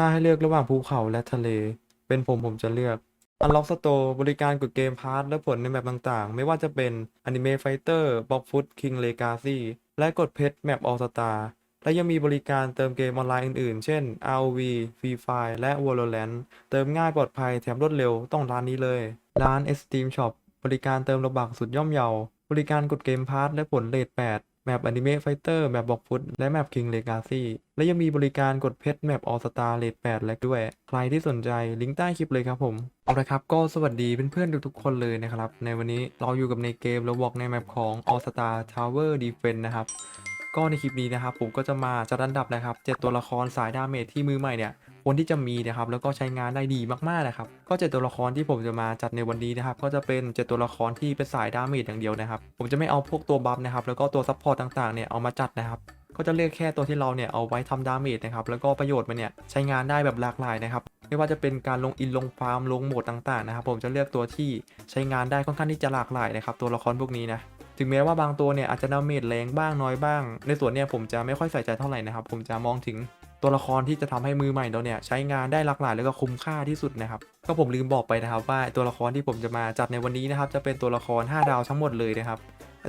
ถ้าให้เลือกระหว่างภูเขาและทะเล เป็นผมผมจะเลือก Unlock Store บริการกดเกมพาร์ทและผลในแมปต่างๆ ไม่ว่าจะเป็น Anime Fighter, Block Foot, King Legacy และกดเพชรแมป All Star และยังมีบริการเติมเกมออนไลน์อื่นๆ เช่น ROV, Free Fire และ Valorant เติมง่ายปลอดภัยแถมรวดเร็วต้องร้านนี้เลย ร้าน Steam Shop บริการเติมระบักสุดย่อมเยา บริการกดเกมพาร์ทและผลเลท8 แมป Anime Fighter แมปบอกฟุตและแมป King Legacy และยังมีบริการกดเพชรแมป All Star เลท8และด้วย ใครที่สนใจลิงก์ใต้คลิปเลยครับผมเอาละครับก็สวัสดีเพื่อนๆทุกๆคนเลยนะครับ ในวันนี้เราอยู่กับในเกมเราบอกในแมปของ All Star Tower Defense นะครับก็ในคลิปนี้นะครับผมก็จะมาจัดอันดับนะครับ 7 ตัวละครสายดาเมจที่มือใหม่เนี่ย ควรที่จะมีนะครับแล้วก็ใช้งานได้ดีมากๆนะครับก็7ตัวละครที่ผมจะมาจัดในวันนี้นะครับก็จะเป็น7ตัวละครที่เป็นสายดาเมจอย่างเดียวนะครับผมจะไม่เอาพวกตัวบัฟนะครับแล้วก็ตัวซัพพอร์ตต่างๆเนี่ยเอามาจัดนะครับก็จะเลือกแค่ตัวที่เราเนี่ยเอาไว้ทำดาเมจนะครับแล้วก็ประโยชน์มันเนี่ยใช้งานได้แบบหลากหลายนะครับไม่ว่าจะเป็นการลงอินลงฟาร์มลงโหมดต่างๆนะครับผมจะเลือกตัวที่ใช้งานได้ค่อนข้างที่จะหลากหลายนะครับตัวละครพวกนี้นะถึงแม้ว่าบางตัวเนี่ยอาจจะดาเมจแรงบ้างน้อยบ้าง ในส่วนเนี่ยผมจะไม่ค่อยใส่ใจเท่าไหร่นะครับผมจะมองถึง ตัวละครที่จะทำให้มือใหม่เราเนี่ยใช้งานได้หลากหลายแล้วก็คุ้มค่าที่สุดนะครับก็ผมลืมบอกไปนะครับว่าตัวละครที่ผมจะมาจัดในวันนี้นะครับจะเป็นตัวละคร 5 ดาวทั้งหมดเลยนะครับ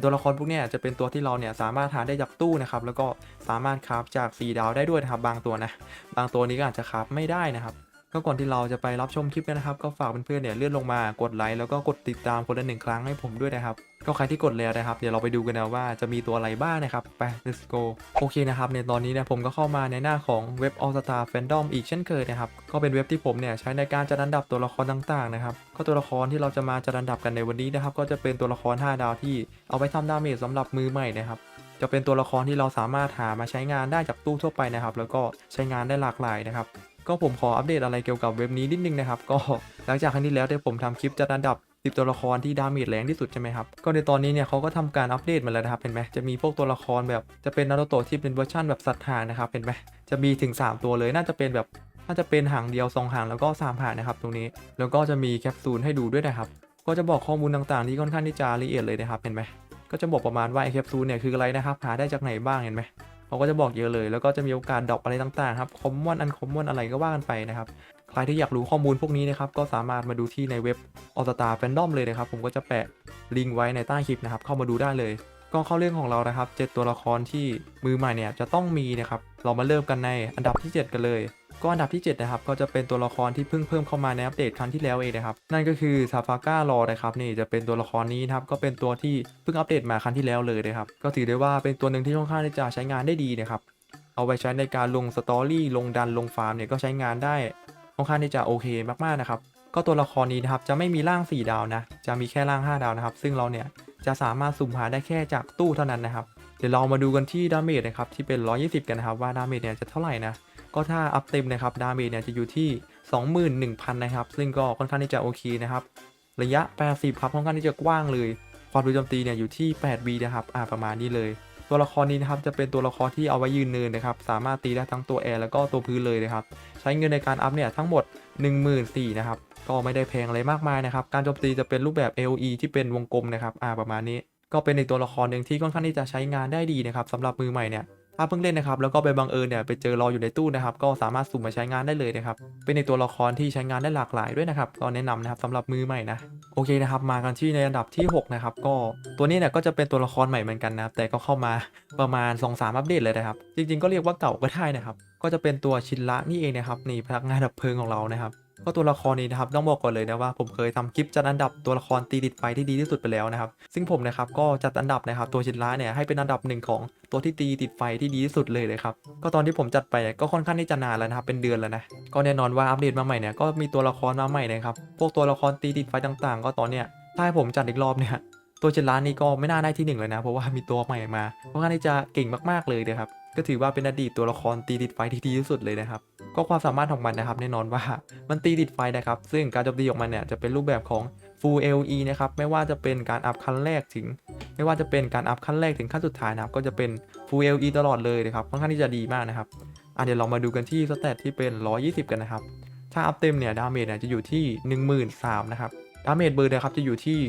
ตัวละครพวกเนี้ยจะเป็นตัวที่เราเนี่ยสามารถหาได้จากตู้นะครับแล้วก็สามารถคราฟจาก 4 ดาวได้ด้วยนะครับบางตัวนะบางตัวนี้ก็อาจจะคราฟไม่ได้นะครับ ก็ก่อนที่เราจะไปรับชมคลิปกันนะครับ ก็ฝากเพื่อนๆเนี่ยเลื่อนลงมากดไลค์แล้วก็กดติดตามคนละหนึ่งครั้งให้ผมด้วยนะครับก็ใครที่กดแล้วนะครับ เดี๋ยวเราไปดูกันนะว่าจะมีตัวอะไรบ้างนะครับ ไป let's go โอเคนะครับในตอนนี้เนี่ยผมก็เข้ามาในหน้าของเว็บ All Star Fandom อีกเช่นเคยนะครับ ก็เป็นเว็บที่ผมเนี่ยใช้ในการจัดอันดับตัวละครต่างๆนะครับ ก็ตัวละครที่เราจะมาจัดอันดับกันในวันนี้นะครับ ก็จะเป็นตัวละคร 5 ดาวที่เอาไว้ทำดาเมจสำหรับมือใหม่นะครับจะเป็นตัวละครที่เราสามารถหามาใช้งานได้จากตู้ทั่วไปนะครับ แล้วก็ใช้งานได้หลากหลายนะครับ ก็ผมขออัปเดตอะไรเกี่ยวกับเว็บนี้นิดนึงนะครับก็หลังจากครั้งที่แล้วที่ผมทำคลิปจัดอันดับ10ตัวละครที่ดาเมจแรงที่สุดใช่ไหมครับ ก็ในตอนนี้เนี่ยเขาก็ทำการอัปเดตมาแล้วนะครับเห็นไหมจะมีพวกตัวละครแบบจะเป็นนารูโตะที่เป็นเวอร์ชันแบบสัตว์หางนะครับเห็นไหมจะมีถึง 3 ตัวเลยน่าจะเป็นแบบน่าจะเป็นหางเดียว 2 หางแล้วก็ 3 หางนะครับตรงนี้ แล้วก็จะมีแคปซูลให้ดูด้วยนะครับ ก็จะบอกข้อมูลต่างๆที่ค่อนข้างที่จะละเอียดเลยนะครับเห็นไหมก็จะบอกประมาณว่าไอแคปซูลเนี่ยคืออะไรนะครับหาได้จากไหนบ้างเห็นไหม เขาก็จะบอกเยอะเลย แล้วก็จะมีโอกาสดรอปอะไรต่างๆครับคอมมอนอันคอมมอนอะไรก็ว่ากันไปนะครับใครที่อยากรู้ข้อมูลพวกนี้นะครับก็สามารถมาดูที่ในเว็บออสตาแฟนดอมเลยนะครับ ผมก็จะแปะลิงก์ไว้ในใต้คลิปนะครับเข้ามาดูได้เลยก็เข้าเรื่องของเรานะครับ 7 ตัวละครที่มือใหม่เนี่ยจะต้องมีนะครับ เรามาเริ่มกันในอันดับที่ 7 กันเลย ก็อันดับที่ 7 นะครับ ก็จะเป็นตัวละครที่เพิ่งเพิ่มเข้ามาในอัปเดตครั้งที่แล้วเองนะครับ นั่นก็คือซาฟาก้ารอนะครับนี่จะเป็นตัวละครนี้นะครับ ก็เป็นตัวที่เพิ่งอัปเดตมาครั้งที่แล้วเลยนะครับ ก็ถือได้ว่าเป็นตัวหนึ่งที่ค่อนข้างที่จะใช้งานได้ดีนะครับ เอาไปใช้ในการลงสตอรี่ลงดันลงฟาร์มเนี่ยก็ใช้งานได้ค่อนข้างที่จะโอเคมากๆนะครับ ก็ตัวละครนี้นะครับจะไม่มีร่าง 4 ดาวนะ จะมีแค่ร่าง 5 ดาวนะครับ ซึ่งเราเนี่ยจะสามารถสุ่มหาได้แค่จากตู้เท่านั้นนะครับ เดี๋ยวเรามาดูกันที่ดาเมจนะครับที่เป็น 120 กันนะครับว่าดาเมจเนี่ยจะเท่าไหร่นะก็ถ้าอัพเต็มนะครับดาเมจเนี่ยจะอยู่ที่ 21,000 นะครับ ซึ่งก็ค่อนข้างที่จะโอเคนะครับ ระยะ 80 ครับค่อนข้างที่จะกว้างเลย ความรู้โจมตีเนี่ยอยู่ที่ 8 v นะครับอ่าประมาณนี้เลย ตัวละครนี้นะครับจะเป็นตัวละครที่เอาไว้ยืนเนินนะครับ สามารถตีได้ทั้งตัวแอร์แล้วก็ตัวพื้นเลยนะครับ ใช้เงินในการอัพเนี่ยทั้งหมด 14,000นะครับก็ไม่ได้แพงอะไรมากมายนะครับ การโจมตีจะเป็นรูปแบบ AOE ที่เป็นวงกลมนะครับอ่าประมาณนี้ ก็เป็นอีกตัวละครหนึ่งที่ค่อนข้างที่จะใช้งานได้ดีนะครับสำหรับมือใหม่เนี่ยถ้าเพิ่งเล่นนะครับแล้วก็ไปบังเอิญเนี่ยไปเจอรออยู่ในตู้นะครับก็สามารถสุ่มมาใช้งานได้เลยนะครับเป็นในตัวละครที่ใช้งานได้หลากหลายด้วยนะครับก็แนะนำนะครับสำหรับมือใหม่นะโอเคนะครับมากันที่ในอันดับที่6นะครับก็ตัวนี้เนี่ยก็จะเป็นตัวละครใหม่เหมือนกันนะครับแต่ก็เข้ามาประมาณ 2-3 อัปเดตเลยนะครับจริง ๆ ก็เรียกว่าเก่าก็ได้นะครับก็จะเป็นตัวชินละนี่เองนะครับนี่พนักงานดับเพลิงของเรานะครับ ก็ตัวละครนี้นะครับต้องบอกก่อนเลยนะว่าผมเคยทำคลิปจัดอันดับตัวละครตีติดไฟที่ดีที่สุดไปแล้วนะครับ ซึ่งผมนะครับก็จัดอันดับนะครับตัวชินละเนี่ยให้เป็นอันดับหนึ่งของตัวที่ตีติดไฟที่ดีที่สุดเลยเลยครับก็ตอนที่ผมจัดไปก็ค่อนข้างที่จะนานแล้วนะครับเป็นเดือนแล้วนะก็แน่นอนว่าอัปเดตมาใหม่เนี่ยก็มีตัวละครมาใหม่นะครับพวกตัวละครตีติดไฟต่างๆ ก็ตอนเนี้ยถ้าให้ผมจัดอีกรอบเนี่ยตัวชินละนี่ก็ไม่น่าได้ที่หนึ่งเลยนะ เพราะว่ามีตัวใหม่มาค่อนข้างที่จะเก่งมากๆเลยนะครับ ก็ถือว่าเป็นอดีตตัวละครตีติดไฟที่ดีที่สุดเลยนะครับ ก็ความสามารถของมันนะครับ แน่นอนว่ามันตีติดไฟนะครับ ซึ่งการโจมตีของมันเนี่ยจะเป็นรูปแบบของ Full LE นะครับ ไม่ว่าจะเป็นการอัพขั้นแรกถึง ไม่ว่าจะเป็นการอัพขั้นแรกถึงขั้นสุดท้ายนะครับ ก็จะเป็น Full LE ตลอดเลยนะครับ ค่อนข้างที่จะดีมากนะครับอะเดี๋ยวเรามาดูกันที่สเตตที่เป็น 120 กันนะครับ ถ้าอัพเต็มเนี่ยดาเมจเนี่ยจะอยู่ที่ 13,000นะครับ ดาเมจเบอร์นะครับจะอยู่ที่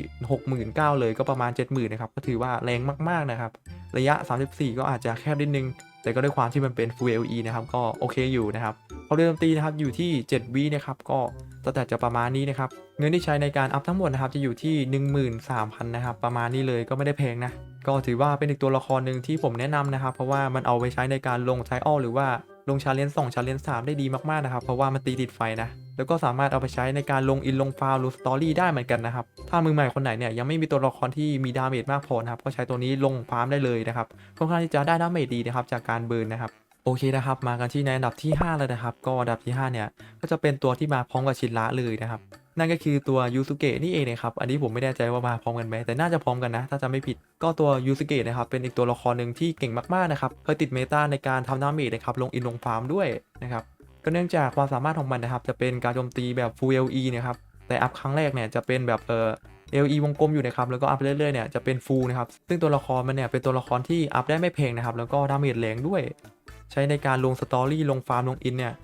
69,000เลยก็ประมาณ 70,000นะครับ ก็ถือว่าแรงมากๆนะครับ ระยะ 34 ก็อาจจะแคบนิดนึง แต่ก็ด้วยความที่มันเป็น Full LE นะครับก็โอเคอยู่นะครับเขาเริ่มตีนะครับอยู่ที่ 7 วินะครับก็สแต่จะประมาณนี้นะครับเงินที่ใช้ในการอัพทั้งหมดนะครับจะอยู่ที่ 13,000นะครับประมาณนี้เลยก็ไม่ได้แพงนะก็ถือว่าเป็นอีกตัวละครหนึ่งที่ผมแนะนำนะครับ เพราะว่ามันเอาไปใช้ในการลงไทออลหรือว่าลงชาเลนจ์สองชาเลนจ์สามได้ดีมากๆนะครับ เพราะว่ามันตีติดไฟนะ แล้วก็สามารถเอาไปใช้ในการลงอินลงฟาวลงสตอรี่ได้เหมือนกันนะครับ ถ้ามือใหม่คนไหนเนี่ยยังไม่มีตัวละครที่มีดาเมจมากพอนะครับก็ใช้ตัวนี้ลงฟาร์มได้เลยนะครับค่อนข้างที่จะได้ดาเมจดีนะครับจากการเบิร์นนะครับโอเคนะครับ มากันที่ในอันดับที่ 5 เลยนะครับ ก็อันดับที่ 5 เนี่ย ก็จะเป็นตัวที่มาพร้อมกับชินระเลยนะครับ นั่นก็คือตัวยูสุเกะนี่เองนะครับ อันนี้ผมไม่แน่ใจว่ามาพร้อมกันไหมแต่น่าจะพร้อมกันนะ ถ้าจะไม่ผิด ก็ตัวยูสุเกะนะครับ เป็นอีกตัวละครหนึ่งที่เก่งมากๆนะครับ เคยติดเมตาในการทำดาเมจนะครับ ลงอินลงฟาร์มด้วยนะครับ ก็เนื่องจากความสามารถของมันนะครับ จะเป็นการโจมตีแบบ Full LE นะครับ แต่อัพครั้งแรกเนี่ยจะเป็นแบบเออ LE วงกลมอยู่นะครับ แล้วก็อัพเรื่อยๆเนี่ยจะเป็น Full นะครับ ซึ่งตัวละครมันเนี่ยเป็นตัวละครที่อัพได้ไม่แพงนะครับ แล้วก็ดาเมจแรงด้วย ใช้ในการลงสตอรี่ลงฟาร์มลงอินเนี่ย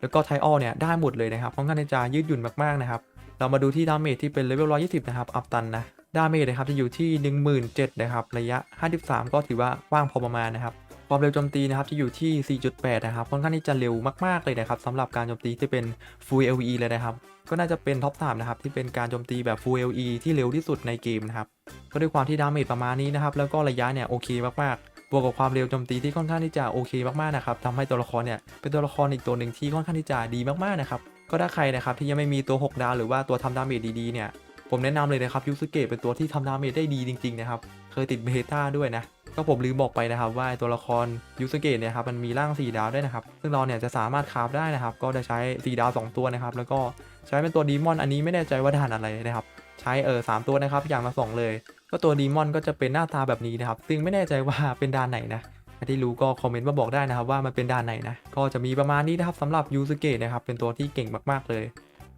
แล้วก็ไทออลเนี่ยได้หมดเลยนะครับค่อนข้างจะยืดหยุ่นมากๆนะครับ เรามาดูที่ดาเมจที่เป็นเลเวล120 นะครับ อัพตันนะ ดาเมจนะครับจะอยู่ที่ 17,000นะครับ ระยะ 53 ก็ถือว่ากว้างพอประมาณนะครับ ความเร็วโจมตีนะครับจะอยู่ที่ 4.8 นะครับค่อนข้างที่จะเร็วมากๆเลยนะครับสำหรับการโจมตีที่เป็น Full LE เลยนะครับ ก็น่าจะเป็นท็อป3นะครับที่เป็นการโจมตีแบบ Full LE ที่เร็วที่สุดในเกมนะครับก็ด้วยความที่ดาเมจประมาณนี้นะครับแล้วก็ระยะเนี่ยโอเคมากๆบวกกับความเร็วโจมตีที่ค่อนข้างที่จะโอเคมากๆนะครับทำให้ตัวละครเนี่ยเป็นตัวละครอีกตัวหนึ่งที่ค่อนข้างที่จะดีมากๆนะครับก็ถ้าใครนะครับที่ยังไม่มีตัว 6 ดาวหรือว่าตัวทำดาเมจดีๆเนี่ยผมแนะนำเลยนะครับยูสุเกะเป็นตัวที่ทำดาเมจได้ดีจริงๆนะครับเคยติดเบต้าด้วยนะ ก็ผมลืมบอกไปนะครับว่าตัวละครยูสเกะเนี่ยครับมันมีร่าง4ดาวด้วยนะครับ ซึ่งเราเนี่ยจะสามารถคราฟได้นะครับ ก็จะใช้4ดาว 2 ตัวนะครับ แล้วก็ใช้เป็นตัวดีมอนอันนี้ไม่แน่ใจว่าด่านอะไรนะครับ ใช้เออสามตัวนะครับ อย่างละสองเลย ก็ตัวดีมอนก็จะเป็นหน้าตาแบบนี้นะครับ ซึ่งไม่แน่ใจว่าเป็นด่านไหนนะที่รู้ก็คอมเมนต์มาบอกได้นะครับว่ามันเป็นด่านไหนนะ ก็จะมีประมาณนี้นะครับสำหรับยูสเกะนะครับเป็นตัวที่เก่งมากๆเลย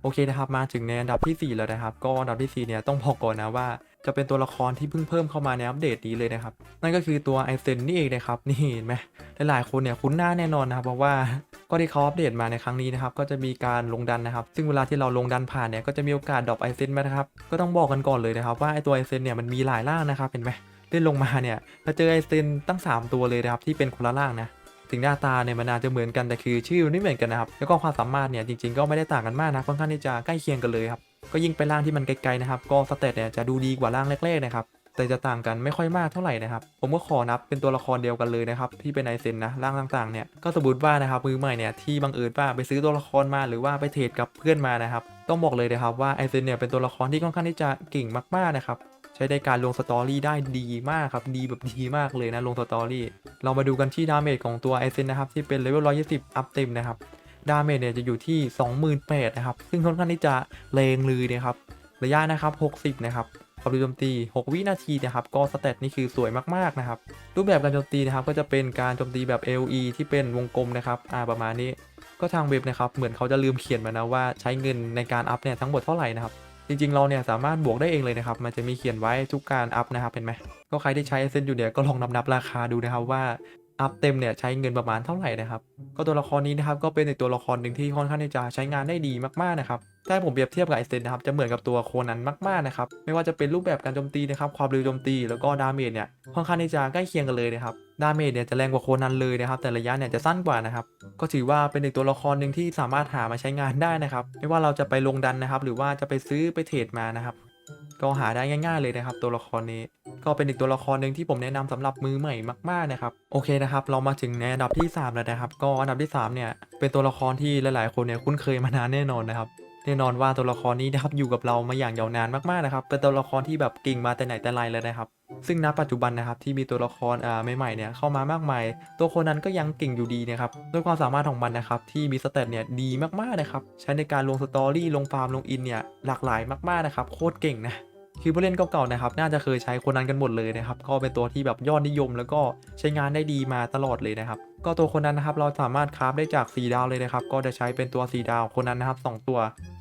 โอเคนะครับมาถึงในอันดับที่ 4 แล้วนะครับ ก็อันดับที่4เนี่ยต้องบอกก่อนนะว่า จะเป็นตัวละครที่เพิ่งเพิ่มเข้ามาในอัปเดตนี้เลยนะครับ นั่นก็คือตัวไอเซนนี่เองนะครับ นี่เห็นไหมหลายๆคนเนี่ยคุ้นหน้าแน่นอนนะครับเพราะว่าก็ที่เขาอัปเดตมาในครั้งนี้นะครับก็จะมีการลงดันนะครับ ซึ่งเวลาที่เราลงดันผ่านเนี่ยก็จะมีโอกาสดรอปไอเซนมานะครับก็ต้องบอกกันก่อนเลยนะครับว่าไอตัวไอเซนเนี่ยมันมีหลายร่างนะครับเห็นไหมเล่นลงมาเนี่ยเราเจอไอเซนตั้ง 3 ตัวเลยนะครับที่เป็นคนละร่างนะถึงหน้าตาเนี่ยมันอาจจะเหมือนกันแต่คือชื่อมันไม่เหมือนกันนะครับแล้วก็ความสามารถเนี่ยจริงๆก็ไม่ได้ต่างกันมากนะค่อนข้างที่จะใกล้เคียงกันเลยครับ ก็ยิ่งไปร่างที่มันไกลๆนะครับ ก็สเตตเนี่ยจะดูดีกว่าร่างแรกๆนะครับ แต่จะต่างกันไม่ค่อยมากเท่าไหร่นะครับ ผมก็ขอนับเป็นตัวละครเดียวกันเลยนะครับที่เป็นไอเซนนะร่างต่างๆเนี่ยก็สมมติว่านะครับมือใหม่เนี่ยที่บังเอิญว่าไปซื้อตัวละครมาหรือว่าไปเทรดกับเพื่อนมานะครับต้องบอกเลยนะครับว่าไอเซนเนี่ยเป็นตัวละครที่ค่อนข้างที่จะเก่งมากๆนะครับใช้ในการลงสตอรี่ได้ดีมากครับ ดีแบบดีมากเลยนะลงสตอรี่ เรามาดูกันที่ดาเมจของตัวไอเซนนะครับ ที่เป็นเลเวล120 อัพเต็มนะครับ ดาเมจเนี่ยจะอยู่ที่ 28,000นะครับ ซึ่งค่อนข้างที่จะแรงเลยนะครับ ระยะนะครับ 60 นะครับความเร็วโจมตี 6 วินาทีนะครับ ก็สเตตนี่คือสวยมาก ๆ นะครับ รูปแบบการโจมตีนะครับ ก็จะเป็นการโจมตีแบบ LE ที่เป็นวงกลมนะครับ อ่า ประมาณนี้ ก็ทางเว็บนะครับ เหมือนเขาจะลืมเขียนมานะว่าใช้เงินในการอัพเนี่ยทั้งหมดเท่าไหร่นะครับ จริง ๆ เราเนี่ยสามารถบวกได้เองเลยนะครับ มันจะมีเขียนไว้ทุกการอัพนะครับ เห็นไหม ก็ใครที่ใช้เซนอยู่เนี่ยก็ลองนับนับราคาดูนะครับว่า อัพเต็มเนี่ยใช้เงินประมาณเท่าไหร่นะครับ ก็ตัวละครนี้นะครับก็เป็นอีกตัวละครหนึ่งที่ค่อนข้างที่จะใช้งานได้ดีมากๆนะครับถ้าผมเปรียบเทียบกับไอเซนนะครับจะเหมือนกับตัวโคนันมากๆนะครับไม่ว่าจะเป็นรูปแบบการโจมตีนะครับความเร็วโจมตีแล้วก็ดาเมจเนี่ยค่อนข้างที่จะใกล้เคียงกันเลยนะครับดาเมจเนี่ยจะแรงกว่าโคนันเลยนะครับแต่ระยะเนี่ยจะสั้นกว่านะครับก็ถือว่าเป็นอีกตัวละครหนึ่งที่สามารถหามาใช้งานได้นะครับไม่ว่าเราจะไปลงดันนะครับหรือว่าจะไปซื้อไปเทรดมานะครับก็หาได้ง่าย ๆเลยนะครับ ตัวละครนี้ ก็เป็นอีกตัวละครหนึ่งที่ผมแนะนำสำหรับมือใหม่มากๆนะครับโอเคนะครับเรามาถึงในอันดับที่ 3 แล้วนะครับ ก็อันดับที่3เนี่ยเป็นตัวละครที่หลายๆคนเนี่ยคุ้นเคยมานานแน่นอนนะครับแน่นอนว่าตัวละครนี้นะครับอยู่กับเรามาอย่างยาวนานมากๆนะครับเป็นตัวละครที่แบบเก่งมาแต่ไหนแต่ไรเลยนะครับ ซึ่งณปัจจุบันนะครับที่มีตัวละครอ่าใหม่ๆเนี่ยเข้ามามากมาย ตัวคนนั้นก็ยังเก่งอยู่ดีนะครับด้วยความสามารถของมันนะครับที่มีสเตตเนี่ยดีมากๆนะครับใช้ในการลงสตอรี่ลงฟาร์มลงอินเนี่ยหลากหลายมากๆนะครับโคตรเก่งนะ คือผู้เล่นเก่าๆนะครับน่าจะเคยใช้คนนั้นกันหมดเลยนะครับก็เป็นตัวที่แบบยอดนิยม แล้วก็ใช้งานได้ดีมาตลอดเลยนะครับก็ตัวคนนั้นนะครับเราสามารถคราฟได้จาก 4 ดาวเลยนะครับก็จะใช้เป็นตัว 4 ดาวคนนั้นนะครับ 2 ตัว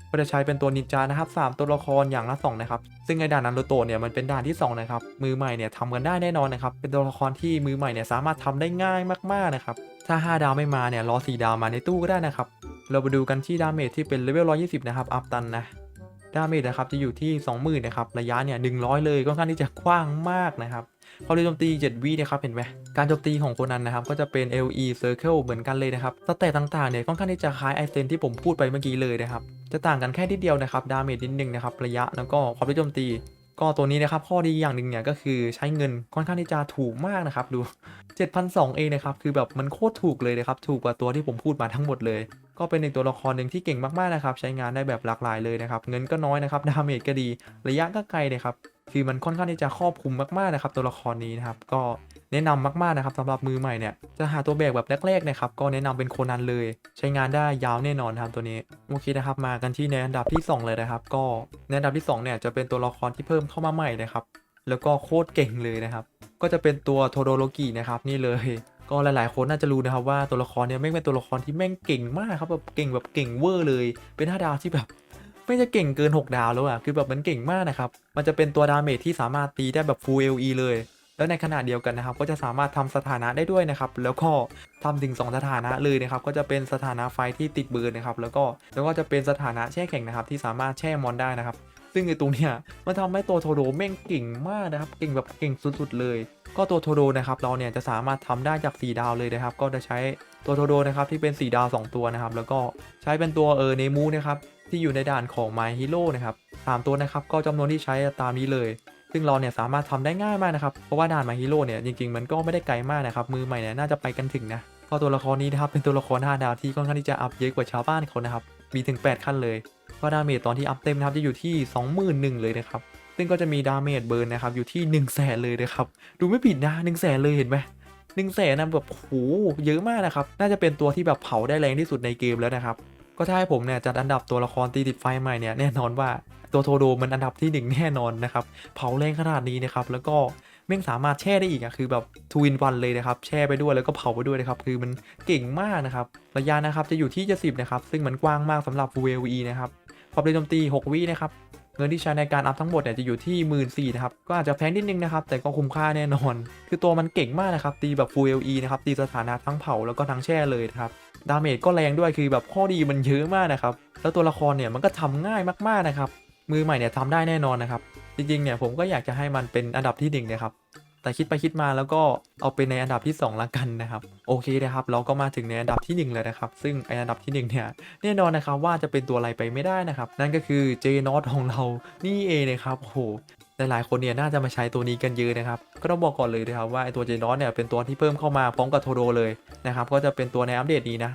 ก็จะใช้เป็นตัวนินจานะครับ3ตัวละครอย่างละ2นะครับซึ่งในด่านนารูโตะเนี่ยมันเป็นด่านที่2นะครับมือใหม่เนี่ยทำกันได้แน่นอนนะครับเป็นตัวละครที่มือใหม่เนี่ยสามารถทำได้ง่ายมากๆนะครับถ้า 5 ดาวไม่มาเนี่ยรอ 4 ดาวมาในตู้ก็ได้นะครับเราไปดูกันที่ดาเมจที่เป็นเลเวล120 นะครับอัพตันนะ ดาเมจนะครับจะอยู่ที่ 20,000นะครับระยะเนี่ย100 เลยค่อนข้างที่จะกว้างมากนะครับความเร็วโจมตี 7 วินะครับเห็นไหมการโจมตีของโคนันนะครับก็จะเป็น LE Circle เหมือนกันเลยนะครับสเตตต่างๆเนี่ยค่อนข้างที่จะคล้ายไอเซนที่ผมพูดไปเมื่อกี้เลยนะครับจะต่างกันแค่นิดเดียวนะครับดาเมจนิดนึงนะครับระยะแล้วก็ความเร็วโจมตีก็ตัวนี้นะครับข้อดีอย่างหนึ่งเนี่ยก็คือใช้เงินค่อนข้างที่จะถูกมากนะครับดู7,200เองนะครับคือแบบมันโคตรถูกเลยนะครับถูกกว่าตัวที่ผมพูดมาทั้งหมดเลย ก็เป็นอีกตัวละครหนึ่งที่เก่งมากๆนะครับ ใช้งานได้แบบหลากหลายเลยนะครับ เงินก็น้อยนะครับ ดาเมจก็ดี ระยะก็ไกลนะครับ คือมันค่อนข้างที่จะครอบคลุมมากๆนะครับ ตัวละครนี้นะครับ ก็แนะนำมากๆนะครับสำหรับมือใหม่เนี่ย จะหาตัวแบกแบบแรกๆนะครับ ก็แนะนำเป็นโคนันเลย ใช้งานได้ยาวแน่นอนครับตัวนี้ โอเคนะครับ มากันที่ในอันดับที่ 2 เลยนะครับ ก็ในอันดับที่2เนี่ยจะเป็นตัวละครที่เพิ่มเข้ามาใหม่นะครับ แล้วก็โคตรเก่งเลยนะครับ ก็จะเป็นตัวโทโดโรกินะครับนี่เลย ก็หลายๆ คนน่าจะรู้นะครับว่าตัวละครเนี่ยแม่งเป็นตัวละครที่แม่งเก่งมากครับแบบเก่งแบบเก่งเวอร์เลย เป็นห้าดาวที่แบบไม่จะเก่งเกิน 6 ดาวแล้วอะคือแบบมันเก่งมากนะครับ มันจะเป็นตัวดาเมจที่สามารถตีได้แบบ full LE เลย แล้วในขณะเดียวกันนะครับ ก็จะสามารถทำสถานะได้ด้วยนะครับ แล้วก็ทำถึง 2 สถานะเลยนะครับ ก็จะเป็นสถานะไฟที่ติดเบิร์นนะครับ แล้วก็แล้วก็จะเป็นสถานะแช่แข็งนะครับที่สามารถแช่มอนได้นะครับ ซึ่งในตรงเนี้ยมันทำให้ตัวโทโดแม่งเก่งมากนะครับ เก่งแบบเก่งสุดๆเลย ก็ตัวโทโดนะครับเราเนี่ยจะสามารถทำได้จาก 4 ดาวเลยนะครับ ก็จะใช้ตัวโทโดนะครับที่เป็น 4 ดาว 2 ตัวนะครับ แล้วก็ใช้เป็นตัวเออเนมูนะครับที่อยู่ในด่านของ My Hero นะครับสามตัวนะครับก็จำนวนที่ใช้ตามนี้เลย ซึ่งเราเนี่ยสามารถทำได้ง่ายมากนะครับ เพราะว่าด่าน My Hero เนี่ยจริงๆ มันก็ไม่ได้ไกลมากนะครับมือใหม่เนี่ยน่าจะไปกันถึงนะก็ตัวละครนี้นะครับเป็นตัวละคร5ดาวที่ค่อนข้างที่จะอัพเยอะกว่าชาวบ้านเขานะครับมีถึง 8 ขั้นเลย ก็ดาเมจตอนที่อัพเต็มนะครับจะอยู่ที่ 21,000เลยนะครับซึ่งก็จะมีดาเมจเบิร์นนะครับอยู่ที่1 0 0 0 0แสนเลยนะครับดูไม่ผิดนะ1 0 0 0 0แสนเลยเห็นไหมหนึ่งแสนนะแบบโหเยอะมากนะครับน่าจะเป็นตัวที่แบบเผาได้แรงที่สุดในเกมแล้วนะครับก็ถ้าให้ผมเนี่ยจัดอันดับตัวละครตีติดไฟใหม่เนี่ยแน่นอนว่าตัวโทโดมันอันดับที่หนึ่งแน่นอนนะครับเผาแรงขนาดนี้นะครับแล้วก็แม่งสามารถแช่ได้อีกอะคือแบบทวินวันเลยนะครับแช่ไปด้วยแล้วก็เผาไปด้วยนะครับคือมันเก่งมากนะครับระยะนะครับจะอยู่ที่จะสิบนะครับซึ่งมันกว้างมากสำหรับ v l e นะครับ ความเร็วโจมตี 6 วินะครับ เงินที่ใช้ในการอัพทั้งหมดเนี่ยจะอยู่ที่1 4ื่นนะครับ ก็อาจจะแพงนิดนึงนะครับ แต่ก็คุ้มค่าแน่นอน คือตัวมันเก่งมากนะครับ ตีแบบ Full LE นะครับ ตีสถานะทั้งเผาแล้วก็ทั้งแช่เลยครับ ดาเมจก็แรงด้วย คือแบบข้อดีมันเยอะมากนะครับ แล้วตัวละครเนี่ยมันก็ทำง่ายมากๆนะครับ มือใหม่เนี่ยทำได้แน่นอนนะครับ จริงๆเนี่ยผมก็อยากจะให้มันเป็นอันดับที่หนึ่งนะครับ แต่คิดไปคิดมาแล้วก็เอาเป็นในอันดับที่ 2 ละกันนะครับโอเคนะครับเราก็มาถึงในอันดับที่ 1 เลยนะครับ ซึ่งไออันดับที่ 1 เนี่ยแน่นอนนะครับว่าจะเป็นตัวอะไรไปไม่ได้นะครับ นั่นก็คือเจนอตของเรานี่เองนะครับโอ้หหลายๆคนเนี่ยน่าจะมาใช้ตัวนี้กันเยอะนะครับ ก็ต้องบอกก่อนเลยนะครับว่าไอตัวเจนอตเนี่ยเป็นตัวที่เพิ่มเข้ามาพร้อมกับโทโดเลยนะครับก็จะเป็นตัวในอัปเดตนี้นะ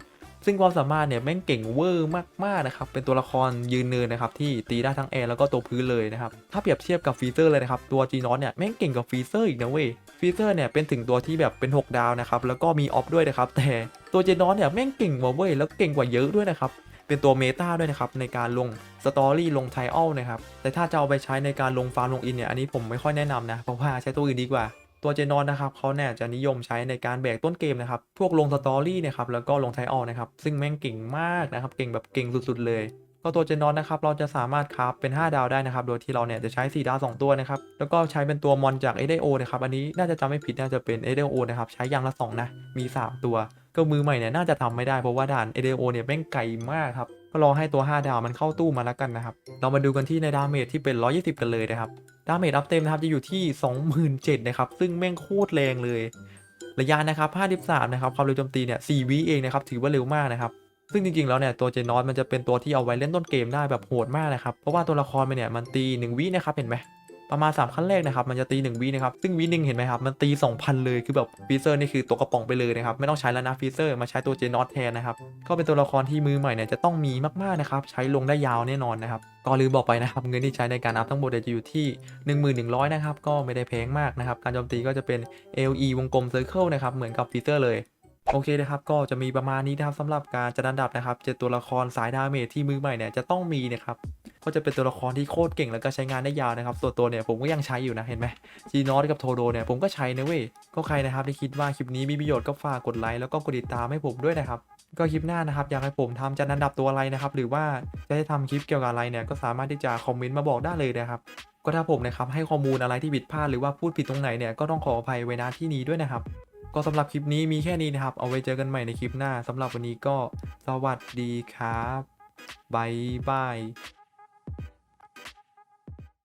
ซึ่งความสามารถเนี่ยแม่งเก่งเวอร์มากๆนะครับเป็นตัวละครยืนเนินนะครับที่ตีได้ทั้งแอร์แล้วก็ตัวพื้นเลยนะครับถ้าเปรียบเทียบกับฟีเซอร์เลยนะครับตัวจีนอสเนี่ยแม่งเก่งกว่าฟีเซอร์อีกนะเว้ยฟีเซอร์เนี่ยเป็นถึงตัวที่แบบเป็น 6 ดาวนะครับแล้วก็มีออฟด้วยนะครับแต่ตัวเจนอสเนี่ยแม่งเก่งกว่าเว้ยแล้วเก่งกว่าเยอะด้วยนะครับเป็นตัวเมตาด้วยนะครับในการลงสตอรี่ลงไทอัลนะครับแต่ถ้าจะเอาไปใช้ในการลงฟาร์มลงอินเนี่ยอันนี้ผมไม่ค่อยแนะนำนะเพราะว่าใช้ตัวอื่นดีกว่า ตัวเจนอนนะครับเขาเนี่ยจะนิยมใช้ในการแบกต้นเกมนะครับ พวกลงสตอรี่นะครับแล้วก็ลงไทออลนะครับ ซึ่งแม่งเก่งมากนะครับ เก่งแบบเก่งสุดๆ เลย ก็ตัวเจนอนนะครับ เราจะสามารถคราฟเป็น 5 ดาวได้นะครับ โดยที่เราเนี่ยจะใช้ 4 ดาว 2 ตัวนะครับ แล้วก็ใช้เป็นตัวมอนจาก a d o นะครับ อันนี้น่าจะจำไม่ผิดน่าจะเป็น a d o นะครับ ใช้อย่างละ 2 นะ มี 3 ตัว ก็มือใหม่เนี่ยน่าจะทำไม่ได้เพราะว่าด่าน a d o เนี่ยแม่งไกลมากครับ ก็รอให้ตัว 5 ดาวมันเข้าตู้มาแล้วกันนะครับ เรามาดูกันที่ในดาเมจที่เป็น 120 กันเลยนะครับ ดาเมจอัพเต็มนะครับจะอยู่ที่ 27,000นะครับ ซึ่งแม่งโคตรแรงเลย ระยะนะครับ 53 นะครับ ความเร็วโจมตีเนี่ย 4 วิเองนะครับ ถือว่าเร็วมากนะครับ ซึ่งจริงๆ แล้วเนี่ยตัวเจนอสมันจะเป็นตัวที่เอาไว้เล่นต้นเกมได้แบบโหดมากนะครับ เพราะว่าตัวละครมันเนี่ยมันตี 1 วินะครับ เห็นไหม ประมาณ 3 ขั้นแรกนะครับ มันจะตี1วินะครับ ซึ่งวิหนึ่งเห็นไหมครับ มันตี 2,000 เลย คือแบบฟีเซอร์นี่คือตัวกระป๋องไปเลยนะครับ ไม่ต้องใช้แล้วนะฟีเซอร์มาใช้ตัวเจนอสแทนนะครับ ก็เป็นตัวละครที่มือใหม่เนี่ยจะต้องมีมากๆนะครับ ใช้ลงได้ยาวแน่นอนนะครับก็ลืมบอกไปนะครับ เงินที่ใช้ในการอัพทั้งหมดจะอยู่ที่ 1100 นะครับ ก็ไม่ได้แพงมากนะครับ การโจมตีก็จะเป็น LE วงกลม Circle นะครับ เหมือนกับฟีเซอร์เลย โอเคนะครับก็จะมีประมาณนี้นะครับสำหรับการจัดอันดับนะครับเจ็ดตัวละครสายดาเมจที่มือใหม่เนี่ยจะต้องมีนะครับก็จะเป็นตัวละครที่โคตรเก่งแล้วก็ใช้งานได้ยาวนะครับส่วนตัวเนี่ยผมก็ยังใช้อยู่นะเห็นไหมจีนอสกับโทโดเนี่ยผมก็ใช้นะเว้ยก็ใครนะครับที่คิดว่าคลิปนี้มีประโยชน์ก็ฝากกดไลค์แล้วก็กดติดตามให้ผมด้วยนะครับก็คลิปหน้านะครับอยากให้ผมทำจัดอันดับตัวอะไรนะครับหรือว่าจะให้ทำคลิปเกี่ยวกับอะไรเนี่ยก็สามารถที่จะคอมเมนต์มาบอกได้เลยนะครับก็ถ้าผมนะครับให้ข้อมูลอะไรที่ผิดพลาดหรือว่าพูดผิดตรงไหนเนี่ยก็ต้องขออภัยไว้ณที่นี้ด้วยนะครับ ก็สำหรับคลิปนี้มีแค่นี้นะครับ เอาไว้เจอกันใหม่ในคลิปหน้าสำหรับวันนี้ก็สวัสดีครับบายบาย